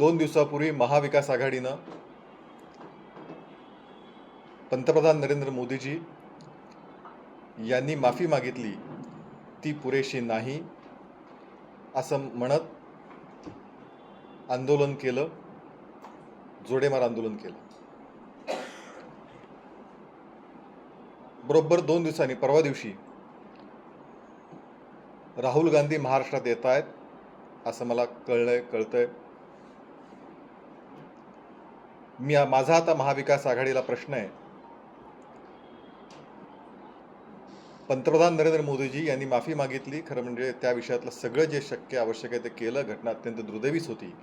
दोन दिवसापूर्वी महाविकास आघाडीनं पंतप्रधान नरेंद्र मोदीजी यांनी माफी मागितली. ती पुरेशी नाही असं म्हणत आंदोलन केलं जोडेमार आंदोलन केलं. बरोबर दोन दिवसांनी परवा दिवशी राहुल गांधी महाराष्ट्रात येत आहेत असं मला कळलं आहे कळतं आहे मी माझा आता महाविकास आघाडीला प्रश्न आहे. पंतप्रधान नरेंद्र मोदीजी यांनी माफी मागितली. खरं म्हणजे त्या विषयातलं सगळं जे शक्य आवश्यक आहे ते केलं. घटना अत्यंत दुर्दैवीच होती.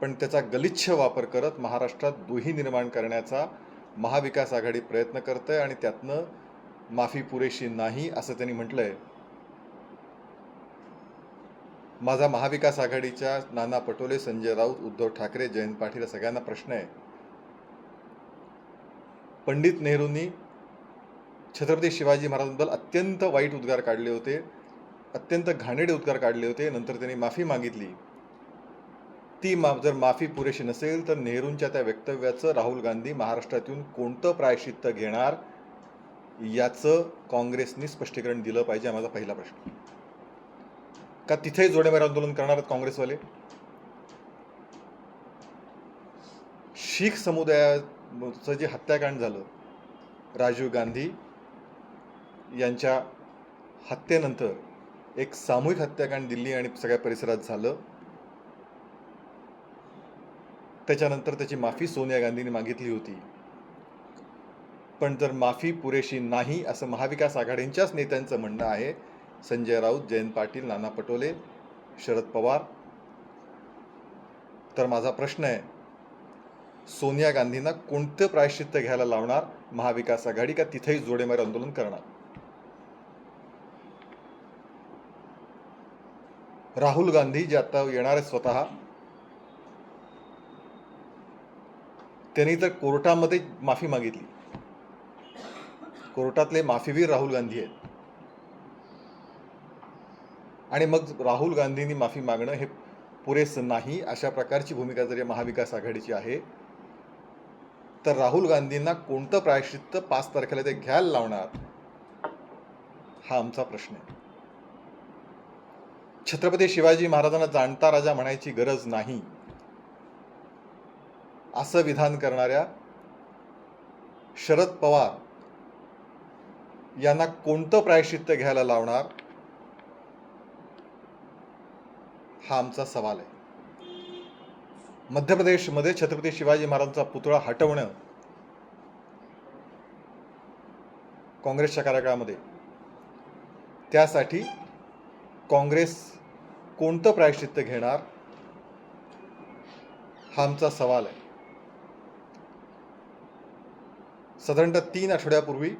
पण त्याचा गलिच्छ वापर करत महाराष्ट्रात दुही निर्माण करण्याचा महाविकास आघाडी प्रयत्न करत आहे आणि त्यातनं माफी पुरेशी नाही असं त्यांनी म्हटलंय. माझा महाविकास आघाडीच्या नाना पटोले संजय राऊत उद्धव ठाकरे जयंत पाटील सगळ्यांना प्रश्न आहे. पंडित नेहरूंनी छत्रपती शिवाजी महाराजांबद्दल अत्यंत वाईट उद्गार काढले होते अत्यंत घाणेडे उद्गार काढले होते नंतर त्यांनी माफी मागितली. ती मा जर माफी पुरेशी नसेल तर नेहरूंच्या त्या वक्तव्याचं राहुल गांधी महाराष्ट्रात येऊन कोणतं प्रायश्चित्त घेणार याचं काँग्रेसनी स्पष्टीकरण दिलं पाहिजे हा माझा पहिला प्रश्न. का तिथेही जोडेमार आंदोलन करणार आहेत काँग्रेसवाले? शीख समुदायाचं जे हत्याकांड झालं राजीव गांधी यांच्या हत्येनंतर एक सामूहिक हत्याकांड दिल्ली आणि सगळ्या परिसरात झालं. त्याच्यानंतर त्याची माफी सोनिया गांधींनी मागितली होती. पण जर माफी पुरेशी नाही असं महाविकास आघाडींच्याच नेत्यांचं म्हणणं आहे संजय राऊत जयंत पाटील नाना पटोले शरद पवार. तर माझा प्रश्न आहे सोनिया गांधींना कोणतं प्रायश्चित्त घ्यायला लावणार महाविकास आघाडी का तिथेही जोडेमार आंदोलन करणार? राहुल गांधी जे आता येणार आहेत स्वतः त्यांनी तर कोर्टामध्ये माफी मागितली. कोर्टातले माफीवीर राहुल गांधी आहेत. आणि मग राहुल गांधींनी माफी मागणं हे पुरेसं नाही. अशा प्रकारची भूमिका जर या महाविकास आघाडीची आहे तर राहुल गांधींना कोणतं प्रायश्चित्त पाच तारखेला ते घ्यायला लावणार हा आमचा प्रश्न आहे. छत्रपती शिवाजी महाराजांना जाणता राजा म्हणायची गरज नाही. असं विधान करणाऱ्या शरद पवार यांना कोणतं प्रायश्चित्त घ्यायला लावणार हा आमचा सवाल आहे. मध्य प्रदेशमध्ये छत्रपती शिवाजी महाराजांचा पुतळा हटवणं काँग्रेसच्या कार्यकाळामध्ये त्यासाठी काँग्रेस कोणतं प्रायश्चित्त घेणार हा आमचा सवाल आहे. साधारणतः तीन आठवड्यापूर्वी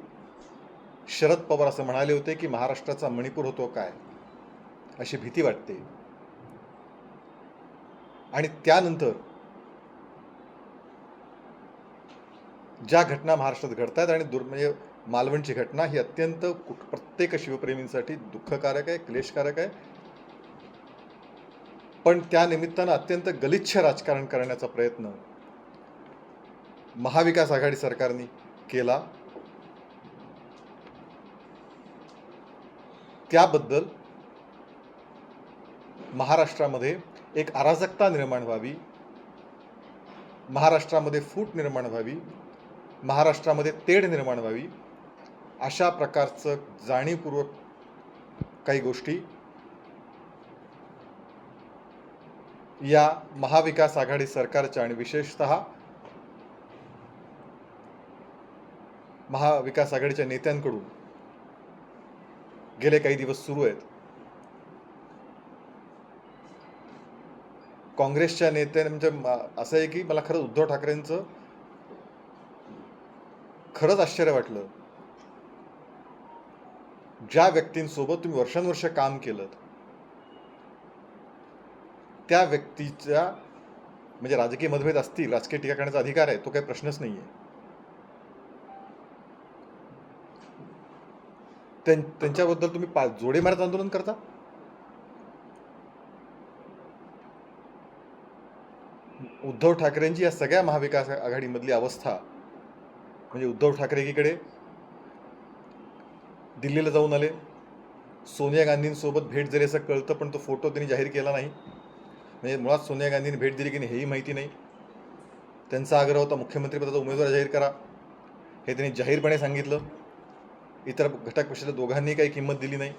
शरद पवार असं म्हणाले होते की महाराष्ट्राचा मणिपूर होतो काय अशी भीती वाटते. आणि त्यानंतर ज्या घटना महाराष्ट्रात घडत आहेत आणि दुर् म्हणजे मालवणची घटना ही अत्यंत प्रत्येक शिवप्रेमींसाठी दुःखकारक आहे क्लेशकारक आहे. पण त्या निमित्तानं अत्यंत गलिच्छ राजकारण करण्याचा प्रयत्न महाविकास आघाडी सरकारने केला. त्याबद्दल महाराष्ट्रामध्ये एक अराजकता निर्माण व्हावी. महाराष्ट्रामध्ये फूट निर्माण व्हावी. महाराष्ट्रामध्ये तेढ निर्माण व्हावी. अशा प्रकारचं जाणीवपूर्वक काही गोष्टी या महाविकास आघाडी सरकारच्या आणि विशेषतः महाविकास आघाडीच्या नेत्यांकडून गेले काही दिवस सुरू आहेत. काँग्रेसच्या नेत्या म्हणजे असं आहे की मला खरंच उद्धव ठाकरेंचं खरंच आश्चर्य वाटलं. ज्या व्यक्तींसोबत तुम्ही वर्षानुवर्ष काम केलं त्या व्यक्तीच्या म्हणजे राजकीय मतभेद असतील राजकीय टीका करण्याचा अधिकार आहे तो काही प्रश्नच नाही आहे त्यां- त्यांच्याबद्दल तुम्ही पा जोडे मारत आंदोलन करता? उद्धव ठाकरेंची या सगळ्या महाविकास आघाडीमधली अवस्था म्हणजे उद्धव ठाकरे एकीकडे दिल्लीला जाऊन आले. सोनिया गांधींसोबत भेट झाली असं कळतं पण तो फोटो त्यांनी जाहीर केला नाही. म्हणजे मुळात सोनिया गांधींनी भेट दिली की नाही हेही माहिती नाही. त्यांचा आग्रह होता मुख्यमंत्रीपदाचा उमेदवार जाहीर करा. हे त्यांनी जाहीरपणे सांगितलं. इतर घटक पक्षाच्या दोघांनी काही किंमत दिली नाही.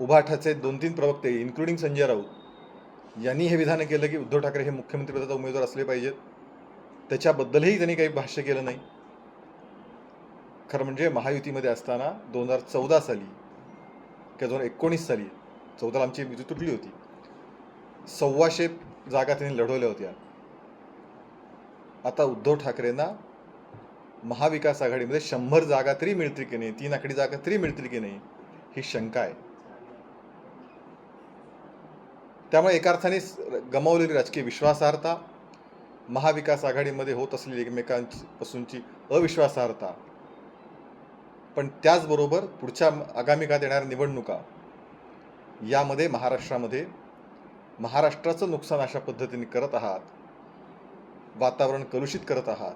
उभाठाचे दोन तीन प्रवक्ते इन्क्लुडिंग संजय राऊत यांनी हे विधान केलं की उद्धव ठाकरे हे मुख्यमंत्रीपदाचा उमेदवार असले पाहिजेत. त्याच्याबद्दलही त्यांनी काही भाष्य केलं नाही. खरं म्हणजे महायुतीमध्ये असताना दोन हजार चौदा साली किंवा दोन हजार एकोणीस साली चौदाला आमची युती तुटली होती. सव्वाशे जागा त्यांनी लढवल्या होत्या. आता उद्धव ठाकरेंना महाविकास आघाडीमध्ये शंभर जागा तरी मिळतील की नाही तीन आकडी जागा तरी मिळतील की नाही ही शंका आहे. त्यामुळे एका अर्थाने गमावलेली राजकीय विश्वासार्हता महाविकास आघाडीमध्ये होत असलेली एकमेकांपासूनची अविश्वासार्हता. पण त्याचबरोबर पुढच्या आगामी काळात येणाऱ्या निवडणुका यामध्ये महाराष्ट्रामध्ये महाराष्ट्राचं नुकसान अशा पद्धतीने करत आहात वातावरण कलुषित करत आहात.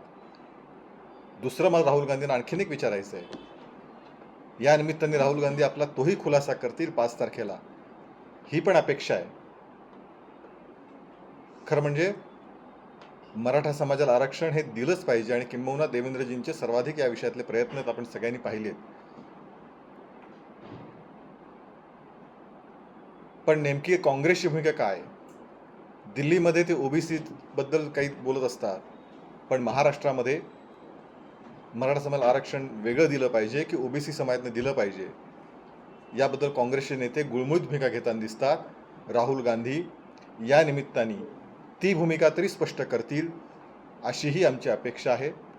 दुसरं मला राहुल गांधींना आणखीन एक विचारायचं आहे या निमित्ताने राहुल गांधी आपला तोही खुलासा करतील पाच तारखेला. ही पण अपेक्षा आहे. खरं म्हणजे मराठा समाजाला आरक्षण हे दिलंच पाहिजे आणि किंबहुना देवेंद्रजींचे सर्वाधिक या विषयातले प्रयत्न आपण सगळ्यांनी पाहिले पण नेमकी काँग्रेसची भूमिका काय? दिल्लीमध्ये ते ओबीसी बद्दल काही बोलत असतात पण महाराष्ट्रामध्ये मराठा समाजाला आरक्षण वेगळं दिलं पाहिजे की ओबीसी समाजाने दिलं पाहिजे? याबद्दल काँग्रेसचे नेते गुळमुळीत भूमिका घेताना दिसतात. राहुल गांधी या निमित्ताने ती भूमिका तरी स्पष्ट करतील अशीही आमची अपेक्षा आहे.